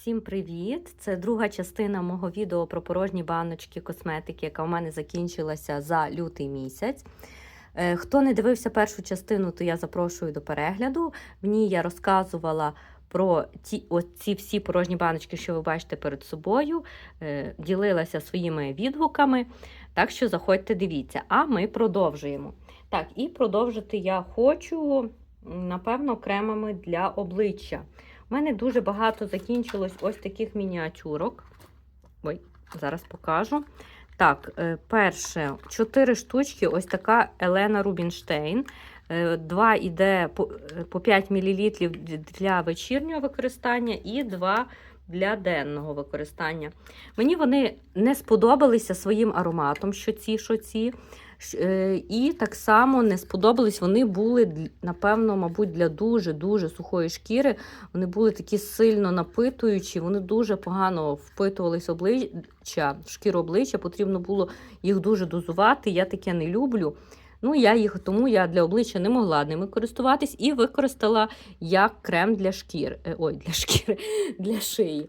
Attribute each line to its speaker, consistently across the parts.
Speaker 1: Всім привіт! Це друга частина мого відео про порожні баночки косметики, яка у мене закінчилася за лютий місяць. Е, Хто не дивився першу частину, то я запрошую до перегляду. В ній я розказувала про ті, оці всі порожні баночки, що ви бачите перед собою, е, ділилася своїми відгуками. Так що заходьте, дивіться. А ми продовжуємо. Так, і продовжити я хочу, напевно, кремами для обличчя. У мене дуже багато закінчилось ось таких мініатюрок. Ой, зараз покажу. Так, е, перше, 4 штучки, ось така Елена Рубінштейн. Е, Два йде по е, по 5 мл для вечірнього використання і два для денного використання. Мені вони не сподобалися своїм ароматом, що ці, що ці. Е, І так само не сподобались. Вони були, напевно, мабуть, для дуже-дуже сухої шкіри. Вони були такі сильно напитуючі, вони дуже погано впитувались обличчя, в шкіру обличчя. Потрібно було їх дуже дозувати. Я таке не люблю. Ну, я їх тому я для обличчя не могла ними користуватись і використала як крем для шкіри. Е, Ой, для шкіри, для шиї.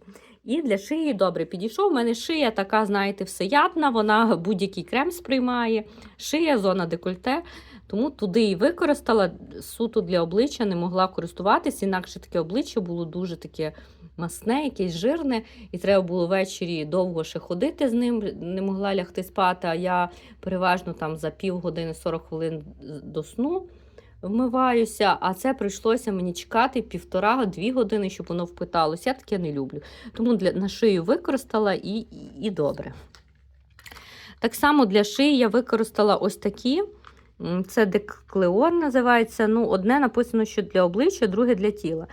Speaker 1: І для шиї добре підійшов. У мене шия така, знаєте, всеядна, вона будь-який крем сприймає. Шия, зона декольте. Тому туди і використала суто для обличчя, не могла користуватись, інакше таке обличчя було дуже таке масне, якесь жирне, і треба було ввечері довго ще ходити з ним, не могла лягти спати. А я переважно там за півгодини 40 хвилин до сну вмиваюся, а це прийшлося мені чекати півтора-дві години, щоб воно впиталося. Я таке не люблю. Тому для, на шию використала і, і, і добре. Так само для шиї я використала ось такі. Це деклеор називається. Ну, одне написано, що для обличчя, друге для тіла.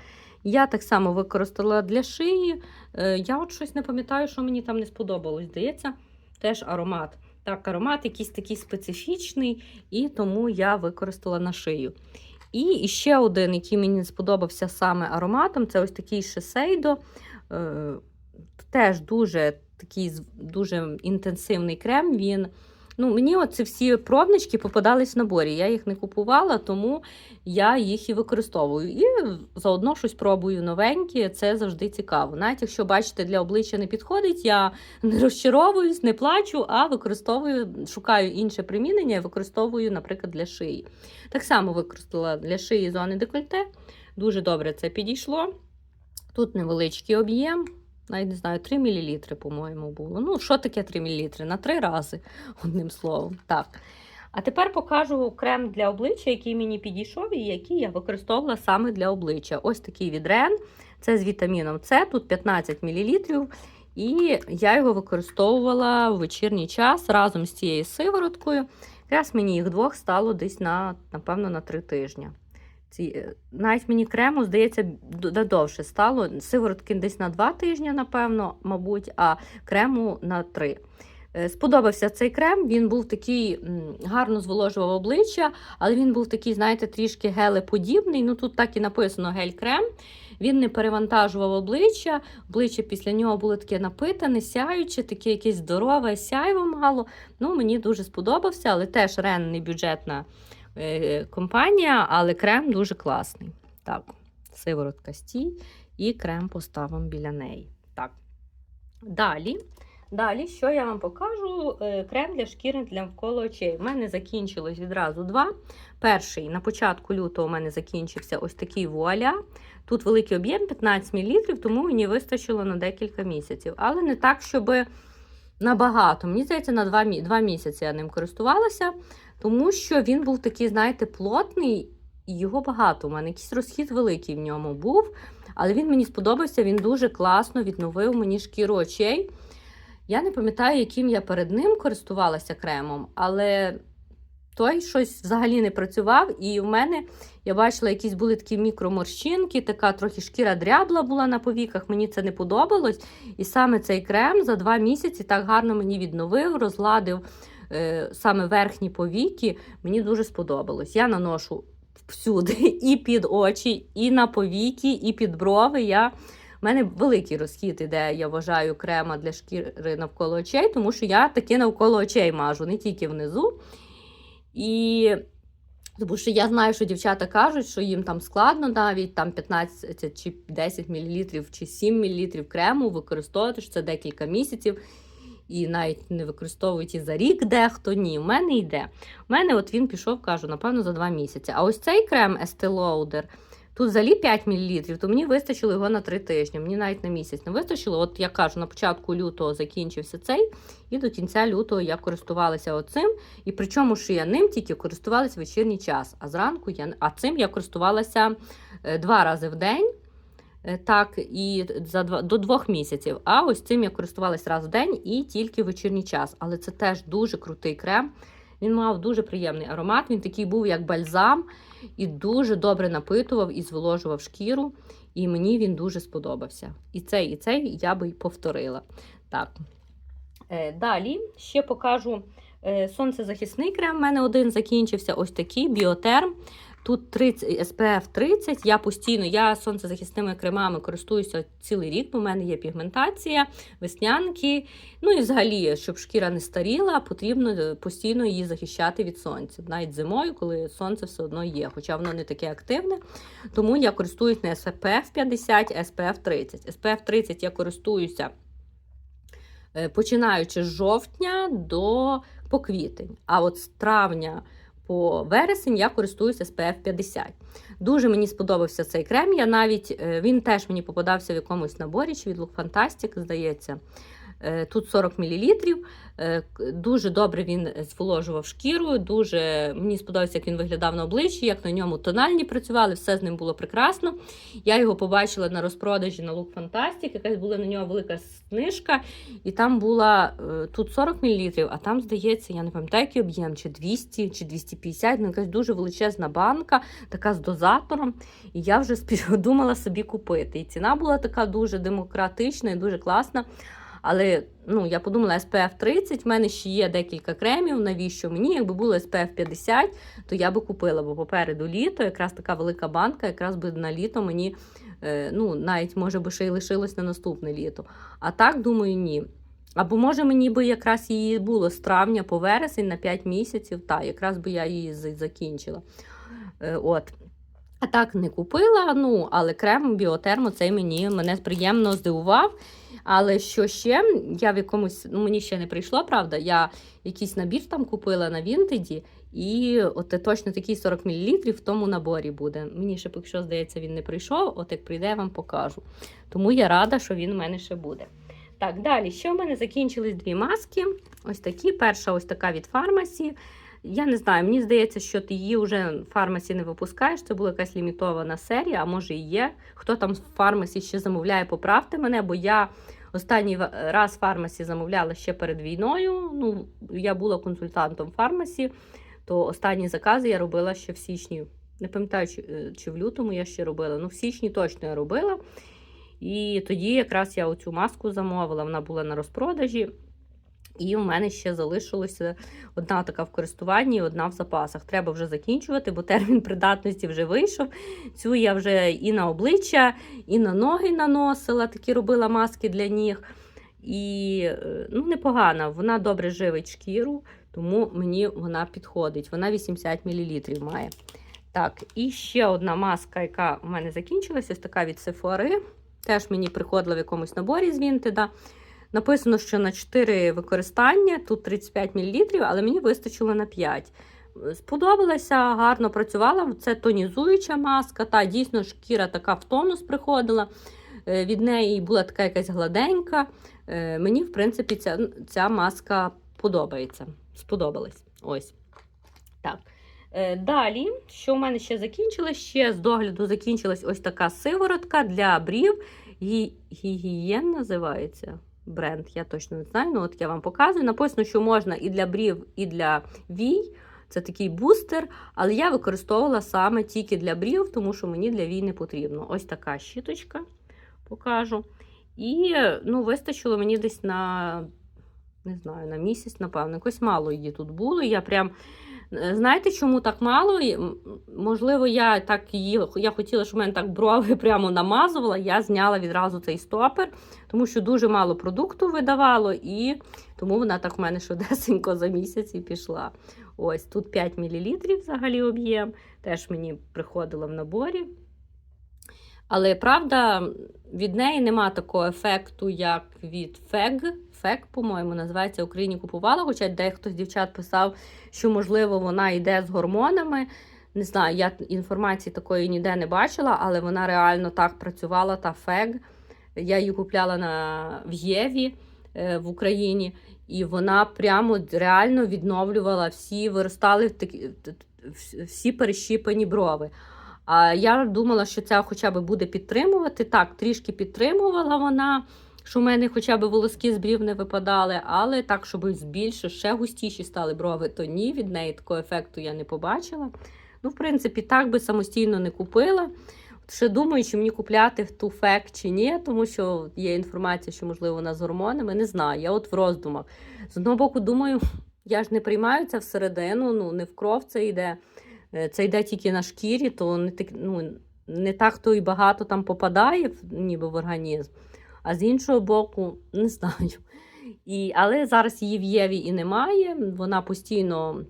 Speaker 1: Я так само використала для шиї. Е, Я от щось не пам'ятаю, що мені там не сподобалось. Здається, теж аромат. Так, аромат якийсь такий специфічний, і тому я використала на шию. І ще один, який мені сподобався саме ароматом, це ось такий Шесейдо. Теж дуже такий дуже інтенсивний крем. Він Ну, мені оці всі пробнички попадались в наборі. Я їх не купувала, тому я їх і використовую. І заодно щось пробую новеньке, це завжди цікаво. Навіть якщо бачите, для обличчя не підходить, я не розчаровуюсь, не плачу, а використовую, шукаю інше примінення і використовую, наприклад, для шиї. Так само використала для шиї зони декольте. Дуже добре це підійшло. Тут невеличкий об'єм. Навіть не знаю, 3 мл, по-моєму, було. Ну, що таке 3 мл? На 3 рази, одним словом. Так. А тепер покажу крем для обличчя, який мені підійшов і який я використовувала саме для обличчя. Ось такий від Ren. Це з вітаміном С, тут 15 мл. І я його використовувала в вечірній час разом з цією сивороткою. Якраз мені їх двох стало десь на, напевно, на 3 тижні. Ці, е, навіть мені крему, здається, довше стало. Сиворотки десь на 2 тижні, напевно, мабуть, а крему на 3. Е, Сподобався цей крем, він був такий гарно зволожував обличчя, але він був такий, знаєте, трішки гелеподібний. Ну тут так і написано гель-крем. Він не перевантажував обличчя. Обличчя після нього було таке напитане, сяюче, таке якесь здорове, сяйво мало. Ну, мені дуже сподобався, але теж Рен не бюджетна компанія, але крем дуже класний. Так, сиворотка стій і крем поставимо біля неї. Так. Далі. Далі, що я вам покажу? Е, Крем для шкіри для навколо очей. У мене закінчилось відразу два. Перший на початку лютого у мене закінчився ось такий вуаля. Тут великий об'єм 15 мл, тому мені вистачило на декілька місяців. Але не так, щоб набагато. Мені здається, на два, мі- два місяці я ним користувалася, тому що він був такий, знаєте, плотний, і його багато. У мене якийсь розхід великий в ньому був. Але він мені сподобався, він дуже класно відновив мені шкіру очей. Я не пам'ятаю, яким я перед ним користувалася кремом, але той щось взагалі не працював. І в мене я бачила, якісь були такі мікроморщинки, така трохи шкіра дрябла була на повіках. Мені це не подобалось. І саме цей крем за два місяці так гарно мені відновив, розладив саме верхні повіки. Мені дуже сподобалось. Я наношу всюди, і під очі, і на повіки, і під брови. Я у мене великий розхід іде, я вважаю, крема для шкіри навколо очей, тому що я таки навколо очей мажу, не тільки внизу. І Тому що я знаю, що дівчата кажуть, що їм там складно навіть там 15 чи 10 мл чи 7 мл крему використовувати, що це декілька місяців. І навіть не використовують і за рік дехто. Ні, у мене йде. У мене от він пішов, кажу, напевно, за 2 місяці. А ось цей крем Estee Lauder, тут взагалі 5 мл, то мені вистачило його на 3 тижні. Мені навіть на місяць не вистачило. От я кажу, на початку лютого закінчився цей, і до кінця лютого я користувалася оцим. І причому, що я ним тільки користувалася вечірній час. А зранку я а цим я користувалася е, два рази в день. Е, Так, і за два до двох місяців. А ось цим я користувалась раз в день і тільки в вечірній час. Але це теж дуже крутий крем. Він мав дуже приємний аромат. Він такий був, як бальзам, і дуже добре напитував і зволожував шкіру. І мені він дуже сподобався. І цей, і цей я би повторила. Так. Е, далі ще покажу е, сонцезахисний крем. У мене один закінчився ось такий біотерм. Тут 30, SPF 30. Я постійно я сонцезахисними кремами користуюся цілий рік, бо в мене є пігментація, веснянки. Ну і взагалі, щоб шкіра не старіла, потрібно е, постійно її захищати від сонця. Навіть зимою, коли сонце все одно є, хоча воно не таке активне. Тому я користуюсь не SPF 50, а SPF 30. SPF 30 я користуюся е, починаючи з жовтня до по квітень. А от з травня по вересень я користуюся SPF 50. Дуже мені сподобався цей крем. Я навіть е, він теж мені попадався в якомусь наборі чи від Look Fantastic, здається. Е, Тут 40 мл. Дуже добре він зволожував шкіру. Дуже мені сподобався, як він виглядав на обличчі, як на ньому тональні працювали, все з ним було прекрасно. Я його побачила на розпродажі на Look Fantastic, якась була на нього велика знижка, і там була е, тут 40 мл, а там, здається, я не пам'ятаю, який об'єм, чи 200, чи 250, ну якась дуже величезна банка, така з дозатором. І я вже думала собі купити. І ціна була така дуже демократична і дуже класна. Але ну, я подумала, SPF 30, в мене ще є декілька кремів. Навіщо мені? Якби було SPF 50, то я би купила, бо попереду літо, якраз така велика банка, якраз би на літо мені, е, ну, навіть може би ще й лишилось на наступне літо. А так, думаю, ні. Або може мені би якраз її було з травня по вересень на 5 місяців, та якраз би я її закінчила. Е, от. А так не купила, ну, але крем біотермо цей мені мене приємно здивував. Але що ще? Я в якомусь, ну мені ще не прийшло, правда. Я якийсь набір там купила на Вінтеді, і от точно такий 40 мл в тому наборі буде. Мені ще поки що, здається, він не прийшов. От як прийде, я вам покажу. Тому я рада, що він у мене ще буде. Так, далі, ще в мене закінчились дві маски. Ось такі. Перша ось така від фармасі. Я не знаю, мені здається, що ти її вже в фармасі не випускаєш. Це була якась лімітована серія, а може і є. Хто там в фармасі ще замовляє, поправте мене, бо я останній раз в фармасі замовляла ще перед війною. Ну, я була консультантом фармасі, то останні закази я робила ще в січні. Не пам'ятаю, чи, е, чи в лютому я ще робила. Ну, в січні точно я робила. І тоді якраз я оцю маску замовила, вона була на розпродажі. І в мене ще залишилося одна така в користуванні, одна в запасах. Треба вже закінчувати, бо термін придатності вже вийшов. Цю я вже і на обличчя, і на ноги наносила, такі робила маски для ніг. І е, ну, непогана, вона добре живить шкіру, тому мені вона підходить. Вона 80 мл має. Так, і ще одна маска, яка у мене закінчилася, ось така від Sephora. Теж мені приходила в якомусь наборі з Vinted. Написано, що на 4 використання, тут 35 мл, але мені вистачило на 5. Сподобалася, гарно працювала. Це тонізуюча маска. Та дійсно шкіра така в тонус приходила. Е, Від неї була така якась гладенька. Е, Мені, в принципі, ця, ця маска подобається. Сподобалась. Ось. Так. Е, Далі, що в мене ще закінчилось? Ще з догляду закінчилась ось така сиворотка для брів. Гі- Гігієн називається бренд, я точно не знаю. Ну, от я вам показую. Написано, що можна і для брів, і для вій. Це такий бустер, але я використовувала саме тільки для брів, тому що мені для вій не потрібно. Ось така щіточка, покажу. І ну, вистачило мені десь на, не знаю, на місяць, напевно. Якось мало її тут було. Я прям Знаєте, чому так мало? Можливо, я так її я хотіла, щоб мене так брови прямо намазувала. Я зняла відразу цей стопер, тому що дуже мало продукту видавало, і тому вона так в мене швидесенько за місяць і пішла. Ось тут 5 мл взагалі об'єм. Теж мені приходило в наборі. Але правда, від неї нема такого ефекту, як від фег. Фег, по-моєму, називається Україні купувала. Хоча дехто з дівчат писав, що, можливо, вона йде з гормонами. Не знаю, я інформації такої ніде не бачила, але вона реально так працювала, та фег. Я її купляла на в Єві е, в Україні, і вона прямо реально відновлювала всі, виростали такі, всі перещіпані брови. А я думала, що це хоча б буде підтримувати. Так, трішки підтримувала вона, що в мене хоча б волоски з брів не випадали, але так, щоб збільше, ще густіші стали брови, то ні, від неї такого ефекту я не побачила. Ну, в принципі, так би самостійно не купила. Ще думаю, чи мені купляти в ту фек чи ні, тому що є інформація, що, можливо, вона з гормонами. Не знаю. Я от в роздумах. З одного боку, думаю, я ж не приймаю це всередину, ну не в кров це йде. Е, Це йде тільки на шкірі, то не так, ну, не так то і багато там попадає ніби в організм. А з іншого боку, не знаю. І, але зараз її в Єві і немає. Вона постійно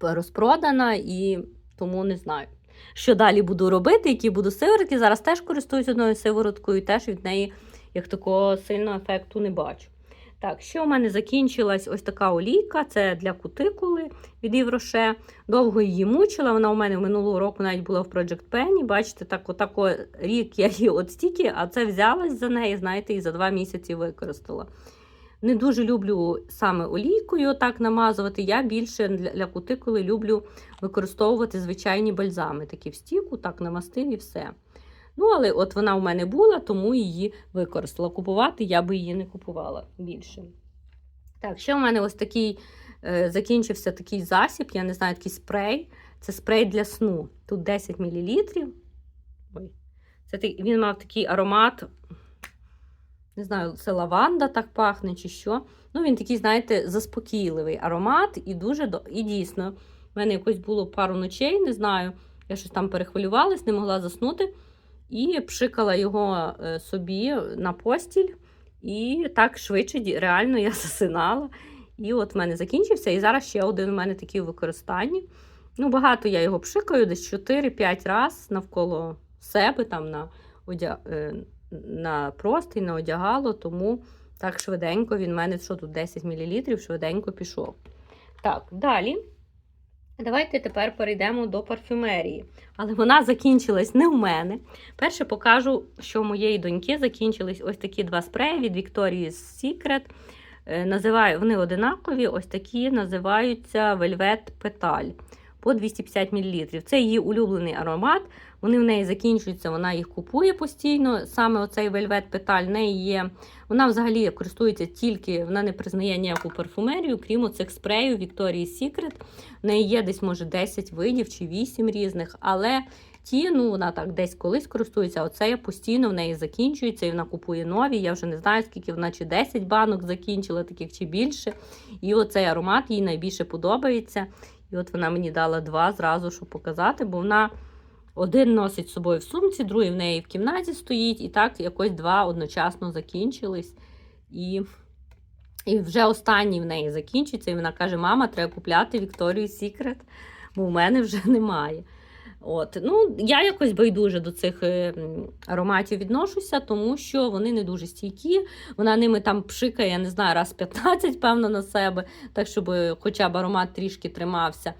Speaker 1: розпродана і тому не знаю. Що далі буду робити, які буду сиворотки. Зараз теж користуюсь одною сивороткою, і теж від неї як такого сильного ефекту не бачу. Так, що в мене закінчилась ось така олійка, це для кутикули від Євроше. Довго її мучила. Вона у мене минулого року навіть була в Project Penny. Бачите, так, отако рік я її от стільки, а це взялась за неї, знаєте, і за два місяці використала. Не дуже люблю саме олійкою так намазувати. Я більше для кутикули люблю використовувати звичайні бальзами. Такі в стіку, так намастив і все. Ну, але от вона у мене була, тому її використала. Купувати я би її не купувала більше. Так, ще у мене ось такий е, закінчився такий засіб, я не знаю, такий спрей. Це спрей для сну. Тут 10 мл. Ой. Це, він мав такий аромат. Не знаю, це лаванда так пахне чи що. Ну, він такий, знаєте, заспокійливий аромат, і дуже до... і дійсно, в мене якось було пару ночей, не знаю. Я щось там перехвилювалась, не могла заснути. І пшикала його е, собі на постіль. І так швидше реально я засинала. І от в мене закінчився. І зараз ще один у мене такий у використанні. Ну, багато я його пшикаю, десь 4-5 разів навколо себе, там на, одя... е, на простий, на одягало, тому так швиденько він в мене, що тут 10 мл, швиденько пішов. Так, далі. Давайте тепер перейдемо до парфюмерії. Але вона закінчилась не в мене. Перше покажу, що у моєї доньки закінчились ось такі два спреї від Victoria's Secret. Е, Називаю, вони одинакові, ось такі називаються Velvet Petal по 250 мл. Це її улюблений аромат. Вони в неї закінчуються, вона їх купує постійно. Саме оцей Velvet Petal в неї є. Вона взагалі користується тільки, вона не признає ніяку парфумерію, крім оцих спреїв Victoria's Secret. В неї є десь, може, 10 видів чи 8 різних, але ті, ну, вона так десь колись користується. а Оце постійно в неї закінчується, і вона купує нові. Я вже не знаю, скільки вона чи 10 банок закінчила, таких чи більше. І оцей аромат їй найбільше подобається. І от вона мені дала два зразу, щоб показати, бо вона один носить з собою в сумці, другий в неї в кімнаті стоїть, і так якось два одночасно закінчились. І, і вже останній в неї закінчиться, і вона каже: Мама, треба купляти Вікторію Сікрет, бо в мене вже немає. От, ну, я якось байдуже до цих е, ароматів відношуся, тому що вони не дуже стійкі. Вона ними там пшикає, я не знаю, раз 15, певно, на себе, так щоб е, хоча б аромат трішки тримався.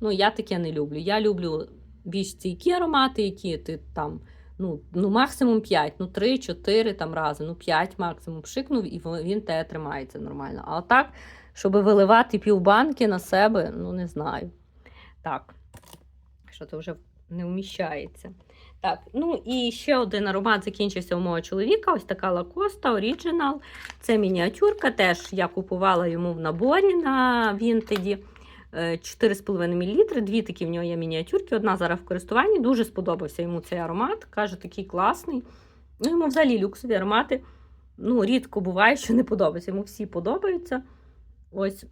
Speaker 1: Ну, я таке не люблю. Я люблю більш стійкі аромати, які ти там. Ну, ну максимум 5, ну 3-4 там рази, ну 5 максимум пшикнув, і він те тримається нормально. А так, щоб виливати півбанки на себе, ну не знаю. Так, що то вже не вміщається. Так, ну і ще один аромат закінчився у мого чоловіка. Ось така Лакоста Original. Це мініатюрка. Теж я купувала йому в наборі на Вінтеді. Е, 4,5 мл. Дві такі в нього є мініатюрки. Одна зараз в користуванні. Дуже сподобався йому цей аромат. Каже, такий класний. Ну, йому взагалі люксові аромати. Ну, рідко буває, що не подобається. Йому всі подобаються. Ось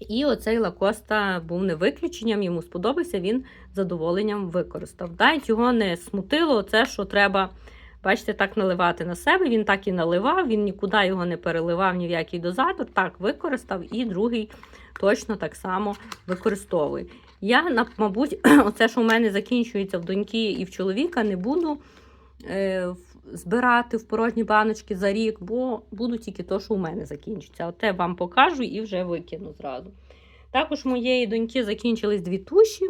Speaker 1: І оцей лакоста був не виключенням, йому сподобався, він задоволенням використав. Навіть його не смутило, це що треба, бачите, так наливати на себе. Він так і наливав, він нікуди його не переливав ні в який дозатор. Так, використав, і другий точно так само використовує. Я, мабуть, оце, що у мене закінчується в доньки і в чоловіка, не буду е, в- збирати в порожні баночки за рік, бо буду тільки то, що у мене закінчиться. Оте вам покажу і вже викину зразу. Також моєї доньки закінчились дві туші.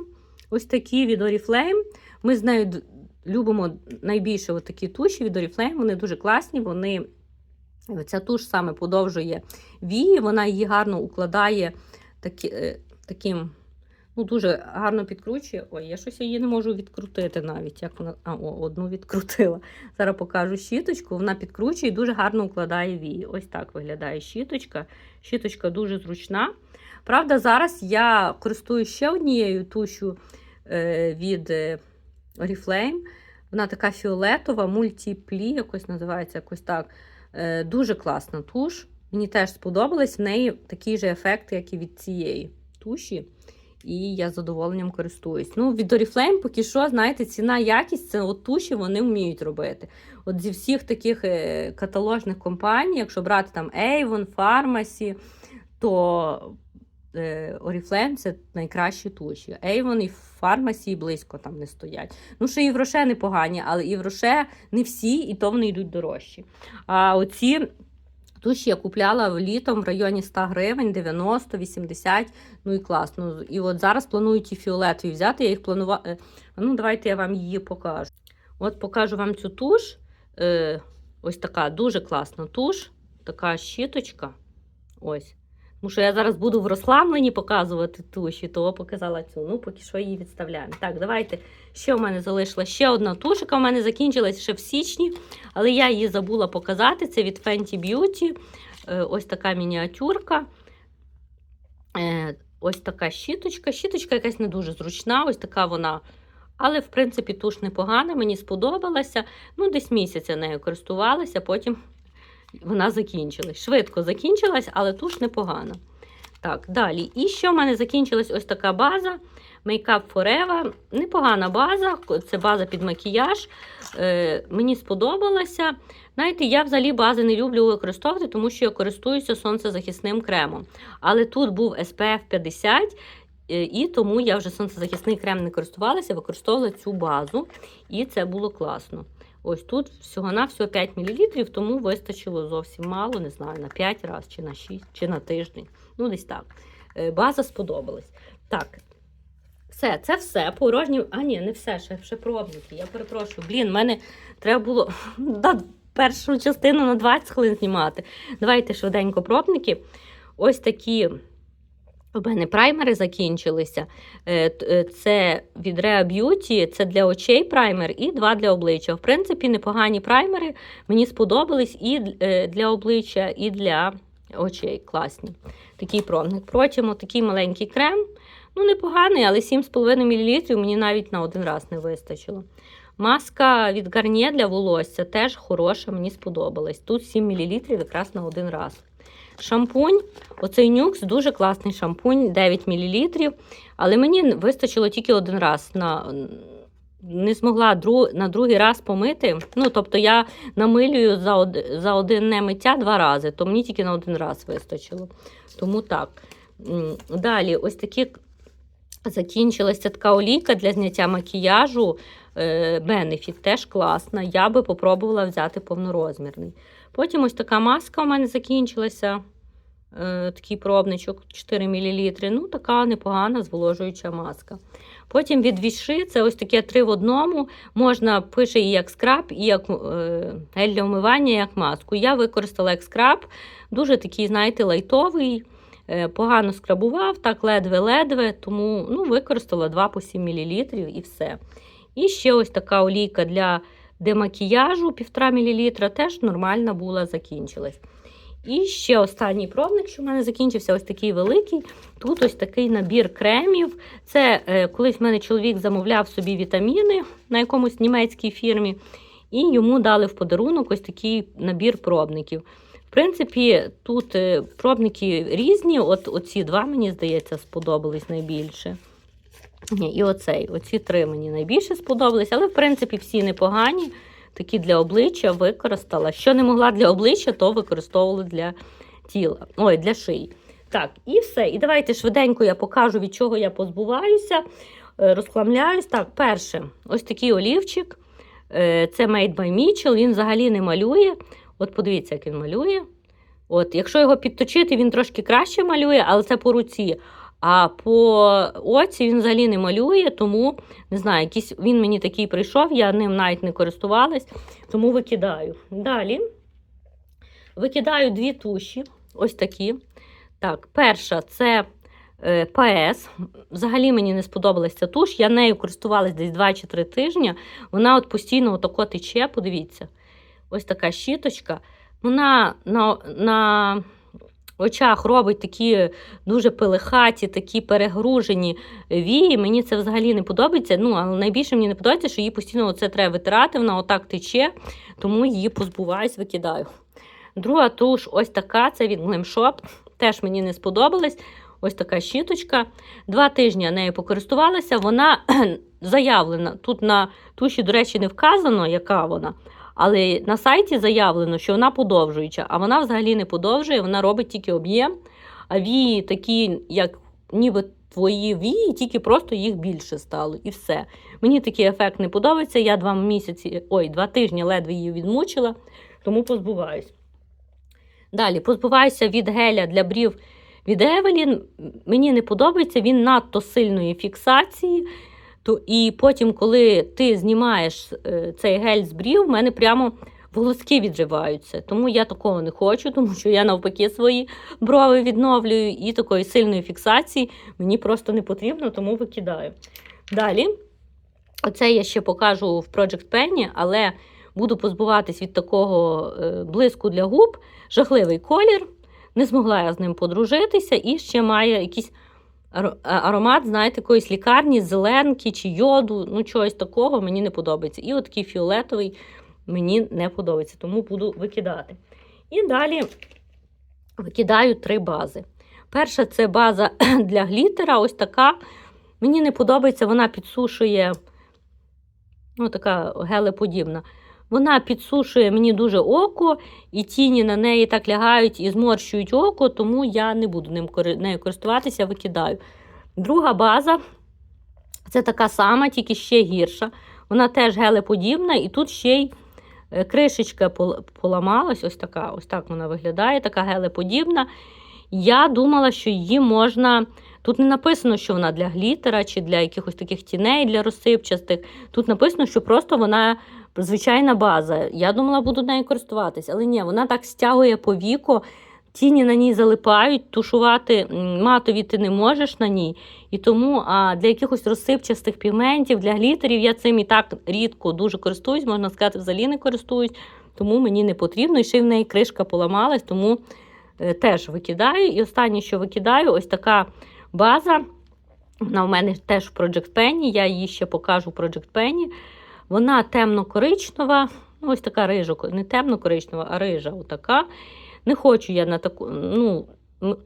Speaker 1: Ось такі від Oriflame. Ми з нею любимо найбільше такі туші від Oriflame. Вони дуже класні. Вони ця туш саме подовжує вії, вона її гарно укладає такі, е, таким. Ну, дуже гарно підкручує. Ой, я щось її не можу відкрутити навіть. Як вона. А, о, одну відкрутила. Зараз покажу щіточку. Вона підкручує і дуже гарно укладає вії. Ось так виглядає щіточка. Щіточка дуже зручна. Правда, зараз я користуюсь ще однією тушу е, від е, Oriflame. Вона така фіолетова, мультіплі, якось називається якось так. Е, дуже класна туш. Мені теж сподобалась. В неї такий же ефект, як і від цієї туші. І я з задоволенням користуюсь. Ну, від Oriflame поки що, знаєте, ціна, якість це от туші вони вміють робити. От зі всіх таких е, каталожних компаній, якщо брати там Avon, Pharmacy, то е, Oriflame це найкращі туші. Avon і Pharmacy близько там не стоять. Ну, ще Євроше непогані, але Євроше не всі, і то вони йдуть дорожчі. А оці туші я купляла літом в районі 100 гривень, 90, 80, ну і класно. І от зараз планую ті фіолетові взяти, я їх планувала. Ну, давайте я вам її покажу. От покажу вам цю туш. Е, ось така дуже класна туш, така щіточка. Ось. Тому що я зараз буду в розслабленні показувати туші, то показала цю. Ну, поки що її відставляємо. Так, давайте. Ще в мене залишила ще одна туш, яка в мене закінчилась ще в січні, але я її забула показати. Це від Fenty Beauty. Е, Ось така мініатюрка. Е, Ось така щіточка. Щіточка якась не дуже зручна, ось така вона. Але, в принципі, туш непогана, мені сподобалася. Ну, десь місяця нею користувалася, потім вона закінчилась. Швидко закінчилась, але туш непогана. Так, далі. І що в мене закінчилась ось така база. Makeup Forever. Непогана база, це база під макіяж. Е, мені сподобалася. Знаєте, я взагалі бази не люблю використовувати, тому що я користуюся сонцезахисним кремом. Але тут був SPF 50, е, і тому я вже сонцезахисний крем не користувалася, використовувала цю базу, і це було класно. Ось тут всього на всього 5 мл, тому вистачило зовсім мало, не знаю, на 5 разів, чи на 6, чи на тиждень. Ну, десь так. Е, База сподобалась. Так. Все, це все. Порожні. А, ні, не все, ще, ще пробники. Я перепрошую. Блін, мене треба було першу частину на 20 хвилин знімати. Давайте швиденько пробники. Ось такі. У мене праймери закінчилися. Е, е, Це від Rea Beauty, це для очей праймер і два для обличчя. В принципі, непогані праймери. Мені сподобались і е, для обличчя, і для очей. Класні. Такий пробник. Потім такий маленький крем. Ну, непоганий, але 7,5 мл мені навіть на один раз не вистачило. Маска від Garnier для волосся теж хороша, мені сподобалась. Тут 7 мл якраз на один раз. Шампунь, оцей нюкс дуже класний шампунь, 9 мл. Але мені вистачило тільки один раз. На... Не змогла дру... на другий раз помити. Ну, тобто я намилюю за, од... за одне миття два рази, то мені тільки на один раз вистачило. Тому так. Далі, ось такі закінчилася така олійка для зняття макіяжу. е, Benefit теж класна. Я би попробувала взяти повнорозмірний. Потім ось така маска у мене закінчилася. е, Такий пробничок 4 мл. Ну, така непогана зволожуюча маска. Потім від віши, це ось таке три в одному. Можна пише і як скраб, і як е, гель для умивання, і як маску. Я використала як скраб, дуже такий, знаєте, лайтовий. Е, Погано скрабував, так ледве-ледве, тому ну, використала 2 по 7 мл і все. І ще ось така олійка для демакіяжу 1,5 мл, теж нормальна була, закінчилась. І ще останній пробник, що в мене закінчився, ось такий великий. Тут ось такий набір кремів. Це е, колись в мене чоловік замовляв собі вітаміни на якомусь німецькій фірмі, і йому дали в подарунок ось такий набір пробників. В принципі, тут е, пробники різні. От оці два, мені здається, сподобались найбільше. І оцей. Оці три мені найбільше сподобались, але, в принципі, всі непогані. Такі для обличчя використала. Що не могла для обличчя, то використовувала для тіла. Ой, для шиї. Так, і все. І давайте швиденько я покажу, від чого я позбуваюся. Е, Розхламляюсь. Так, перше, ось такий олівчик. Е, Це Made by Mitchell. Він взагалі не малює. От подивіться, як він малює. От, Якщо його підточити, він трошки краще малює, але це по руці. А по оці він взагалі не малює, тому не знаю, якийсь він мені такий прийшов, я ним навіть не користувалась, тому викидаю. Далі викидаю дві туші, ось такі. Так, перша це е, ПС. Взагалі мені не сподобалася ця туш. Я нею користувалась десь 2 чи 3 тижні. Вона от постійно отако тече, подивіться. Ось така щіточка. Вона на, на очах робить такі дуже пилихаті, такі перегружені вії. Мені це взагалі не подобається. Ну, але найбільше мені не подобається, що її постійно це треба витирати, вона отак тече, тому її позбуваюсь, викидаю. Друга туш ось така, це від Glam Shop. Теж мені не сподобалась. Ось така щіточка. Два тижні нею покористувалася. Вона заявлена. Тут на туші, до речі, не вказано, яка вона. Але на сайті заявлено, що вона подовжуюча, а вона взагалі не подовжує, вона робить тільки об'єм. А вії такі, як ніби твої вії, тільки просто їх більше стало. І все. Мені такий ефект не подобається. Я два місяці, ой, два тижні ледве її відмучила, тому позбуваюсь. Далі позбуваюся від геля для брів від Евелін. Мені не подобається, він надто сильної фіксації. То, і потім, коли ти знімаєш е, цей гель з брів, в мене прямо волоски відживаються. Тому я такого не хочу, тому що я навпаки свої брови відновлюю, і такої сильної фіксації мені просто не потрібно, тому викидаю. Далі, оце я ще покажу в Project Penny, але буду позбуватись від такого е, блиску для губ, жахливий колір. Не змогла я з ним подружитися, і ще має а- аромат, знаєте, якоїсь лікарні, зеленки чи йоду, ну чогось такого мені не подобається. І от такий фіолетовий мені не подобається, тому буду викидати. І далі викидаю три бази. Перша це база для глітера, ось така. Мені не подобається, вона підсушує, ну, така гелеподібна. Вона підсушує мені дуже око, і тіні на неї так лягають і зморщують око, тому я не буду ним нею користуватися, викидаю. Друга база це така сама, тільки ще гірша. Вона теж гелеподібна, і тут ще й е, кришечка пол- поламалась. Ось така, ось так вона виглядає, така гелеподібна. Я думала, що її можна. Тут не написано, що вона для глітера чи для якихось таких тіней, для розсипчастих. Тут написано, що просто вона звичайна база. Я думала, буду нею користуватись, але ні, вона так стягує по віку, тіні на ній залипають, тушувати матові ти не можеш на ній. І тому а, для якихось розсипчастих пігментів, для глітерів я цим і так рідко дуже користуюсь, можна сказати, взагалі не користуюсь, тому мені не потрібно. І ще в неї кришка поламалась, тому е, теж викидаю. І останнє, що викидаю, ось така база. Вона в мене теж в Project Penny, я її ще покажу в Project Penny. Вона темно-коричнева, ну, ось така рижа, не темно-коричнева, а рижа. Отака. Не хочу я на таку. ну,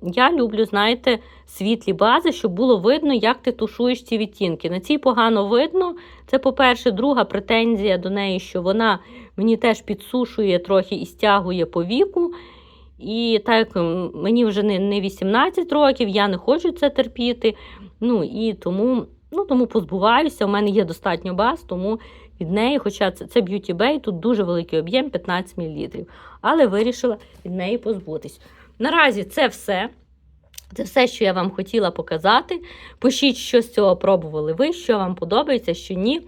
Speaker 1: Я люблю, знаєте, світлі бази, щоб було видно, як ти тушуєш ці відтінки. На цій погано видно. Це, по-перше, друга претензія до неї, що вона мені теж підсушує трохи і стягує по віку. І так мені вже не, не 18 років, я не хочу це терпіти. Ну і тому, ну, тому позбуваюся. У мене є достатньо баз, тому від неї, хоча це, це Beauty Bay, тут дуже великий об'єм 15 мл. Але вирішила від неї позбутись. Наразі це все. Це все, що я вам хотіла показати. Пишіть, що з цього пробували ви, що вам подобається, що ні.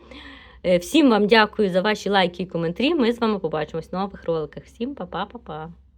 Speaker 1: Е, Всім вам дякую за ваші лайки і коментарі. Ми з вами побачимось в нових роликах. Всім па-па-па-па.